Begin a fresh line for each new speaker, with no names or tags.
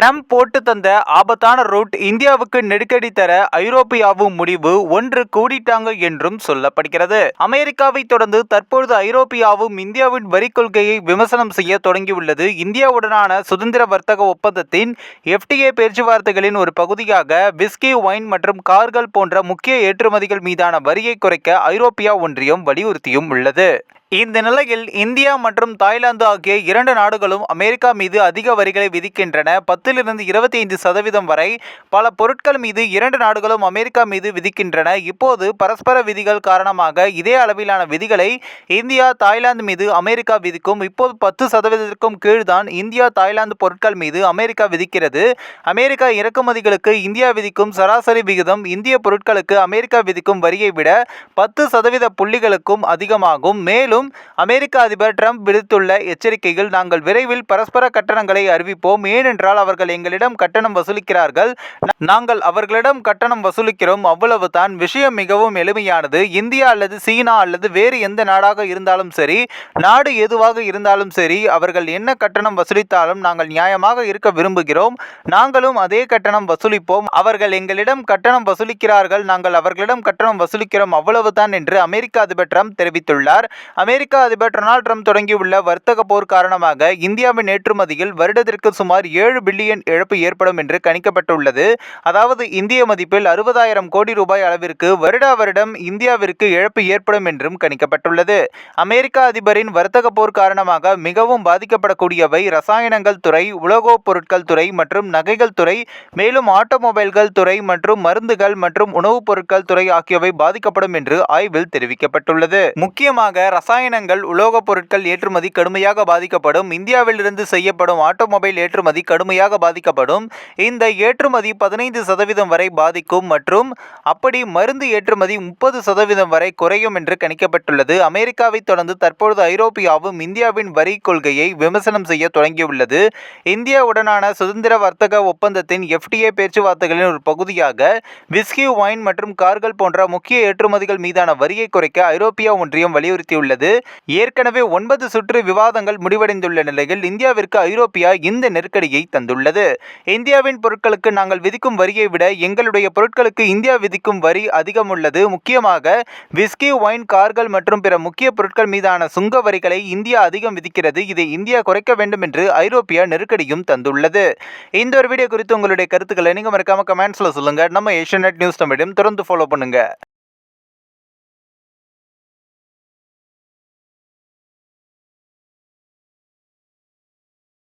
Trump போட்டு தந்த ஆபத்தான ரூட் இந்தியாவுக்கு நெருக்கடி தர ஐரோப்பியாவும் முடிவு ஒன்று கூடிட்டாங்க என்றும் சொல்லப்படுகிறது. அமெரிக்காவை தொடர்ந்து தற்பொழுது ஐரோப்பியாவும் இந்தியாவின் வரி கொள்கையை விமர்சனம் செய்ய தொடங்கியுள்ளது. இந்தியாவுடனான சுதந்திர வர்த்தக ஒப்பந்தத்தின் எஃப்டிஏ பேச்சுவார்த்தைகளின் ஒரு பகுதியாக விஸ்கி ஒயின் மற்றும் கார்கள் போன்ற முக்கிய ஏற்றுமதிகள் மீதான வரியை குறைக்க ஐரோப்பியா ஒன்றியம் வலியுறுத்தியும் உள்ளது. இந்த நிலையில் இந்தியா மற்றும் தாய்லாந்து ஆகிய இரண்டு நாடுகளும் அமெரிக்கா மீது அதிக வரிகளை விதிக்கின்றன. பத்திலிருந்து இருபத்தி ஐந்து சதவீதம் வரை பல பொருட்கள் மீது இரண்டு நாடுகளும் அமெரிக்கா மீது விதிக்கின்றன. இப்போது பரஸ்பர விதிகள் காரணமாக இதே அளவிலான விதிகளை இந்தியா தாய்லாந்து மீது அமெரிக்கா விதிக்கும். இப்போது பத்து சதவீதத்திற்கும் கீழ்தான் இந்தியா தாய்லாந்து பொருட்கள் மீது அமெரிக்கா விதிக்கிறது. அமெரிக்கா இறக்குமதிகளுக்கு இந்தியா விதிக்கும் சராசரி விகிதம் இந்திய பொருட்களுக்கு அமெரிக்கா விதிக்கும் வரியை விட பத்து சதவீத புள்ளிகளுக்கும் அதிகமாகும். மேலும் அமெரிக்க அதிபர் ட்ரம்ப் விடுத்துள்ள எச்சரிக்கையில் நாங்கள் விரைவில் பரஸ்பர கட்டணங்களை அறிவிப்போம். ஏனென்றால் அவர்கள் எங்களிடம் கட்டணம் வசூலிக்கிறார்கள். நாங்கள் அவர்களிடம் கட்டணம் வசூலிக்கிறோம். அவ்வளவுதான். விஷயம் மிகவும் எளிமையானது. இந்தியா அல்லது சீனா அல்லது வேறு எந்த நாடாக இருந்தாலும் சரி நாடு எதுவாக இருந்தாலும் சரி அவர்கள் என்ன கட்டணம் வசூலித்தாலும் நாங்கள் நியாயமாக இருக்க விரும்புகிறோம். நாங்களும் அதே கட்டணம் வசூலிப்போம். அவர்கள் எங்களிடம் கட்டணம் வசூலிக்கிறார்கள். நாங்கள் அவர்களிடம் கட்டணம் வசூலிக்கிறோம். அவ்வளவுதான் என்று அமெரிக்க அதிபர் ட்ரம்ப் தெரிவித்துள்ளார். அமெரிக்க அதிபர் டொனால்டு ட்ரம்ப் தொடங்கியுள்ள வர்த்தக போர் காரணமாக இந்தியாவின் ஏற்றுமதியில் வருடத்திற்கு சுமார் ஏழு பில்லியன் இழப்பு ஏற்படும் என்று கணிக்கப்பட்டுள்ளது. அதாவது இந்திய மதிப்பில் அறுபதாயிரம் கோடி ரூபாய் அளவிற்கு வருடா வருடம் இந்தியாவிற்கு இழப்பு ஏற்படும் என்றும் கணிக்கப்பட்டுள்ளது. அமெரிக்க அதிபரின் வர்த்தக போர் காரணமாக மிகவும் பாதிக்கப்படக்கூடியவை ரசாயனங்கள் துறை உலோகப் பொருட்கள் துறை மற்றும் நகைகள் துறை மேலும் ஆட்டோமொபைல்கள் துறை மற்றும் மருந்துகள் மற்றும் உணவுப் பொருட்கள் துறை ஆகியவை பாதிக்கப்படும் என்று ஆய்வில் தெரிவிக்கப்பட்டுள்ளது. முக்கியமாக ரசாயனங்கள் உலோகப் பொருட்கள் ஏற்றுமதி கடுமையாக பாதிக்கப்படும் இந்தியாவிலிருந்து செய்யப்படும் ஆட்டோமொபைல் ஏற்றுமதி கடுமையாக பாதிக்கப்படும். இந்த ஏற்றுமதி பதினைந்து சதவீதம் வரை பாதிக்கும் மற்றும் அப்படி மருந்து ஏற்றுமதி முப்பது சதவீதம் வரை குறையும் என்று கணிக்கப்பட்டுள்ளது. அமெரிக்காவை தொடர்ந்து தற்பொழுது ஐரோப்பியாவும் இந்தியாவின் வரி கொள்கையை விமர்சனம் செய்ய தொடங்கியுள்ளது. இந்தியாவுடனான சுதந்திர வர்த்தக ஒப்பந்தத்தின் எஃப்டிஏ பேச்சுவார்த்தைகளின் ஒரு பகுதியாக விஸ்கி ஒயின் மற்றும் கார்கள் போன்ற முக்கிய ஏற்றுமதிகள் மீதான வரியை குறைக்க ஐரோப்பிய ஒன்றியம் வலியுறுத்தியுள்ளது. ஏற்கனவே ஒன்பது சுற்று விவாதங்கள் முடிவடைந்துள்ள நிலையில் இந்தியாவிற்கு ஐரோப்பியா இந்த நெருக்கடியை தந்துள்ளது. இந்தியாவின் பொருட்களுக்கு நாங்கள் விதிக்கும் வரியை விட எங்களுடைய பொருட்களுக்கு இந்தியா விதிக்கும் வரி அதிகம் உள்ளது முக்கியமாக விஸ்கி ஒயின் கார்கள் மற்றும் பிற முக்கிய பொருட்கள் மீதான சுங்க வரிகளை இந்தியா அதிகம் விதிக்கிறது. இதை இந்தியா குறைக்க வேண்டும் என்று ஐரோப்பியா நெருக்கடியும் தந்துள்ளது. இந்த ஒரு வீடியோ குறித்து உங்களுடைய கருத்துக்களை நீங்க மறக்காம கமெண்ட்ஸில் சொல்லுங்க. நம்ம ஏஷியநெட் நியூஸ் தமிழையும் தொடர்ந்து ஃபாலோ பண்ணுங்க.